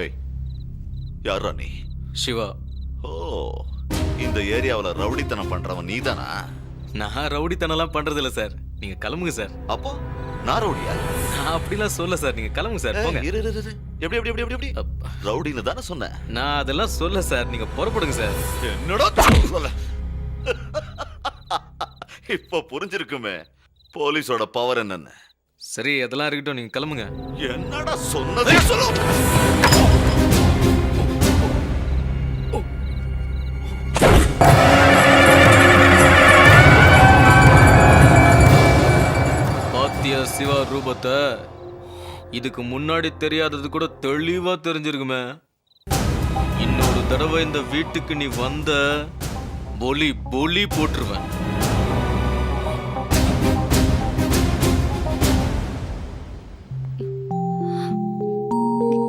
ஏய் யாரா நீ? சிவா. ஓ இந்த ஏரியாவுல ரவுடித்தனம் பண்றவன் நீதானா? நான் ரவுடித்தனம்லாம் பண்றது இல்ல சார். நீங்க கிளம்புங்க சார். அப்போ நான் ரவுடியா? நான் அப்படிலாம் சொல்ல சார். நீங்க கிளம்புங்க சார். போங்க. இரு, இரு, இரு. எப்படி எப்படி எப்படி எப்படி எப்படி. ரவுடின்னு தானே சொன்னேன். நான் அதெல்லாம் சொல்ல சார். நீங்க புறப்படுங்க சார். என்னடா சொல்ல? இப்ப புரிஞ்சிருக்குமே. போலீஸோட பவர் என்னன்னு. சரி அதெல்லாம் இருக்கட்டும். நீங்க கிளம்புங்க. என்னடா சொன்னதே சொல்லு. பாத்தியா சிவா ரூபத்தை இதுக்கு முன்னாடி தெரியாதது கூட தெளிவா தெரிஞ்சிருக்குமே. இன்னொரு தடவை இந்த வீட்டுக்கு நீ வந்த பொலி பொலி போட்டுருவேன்.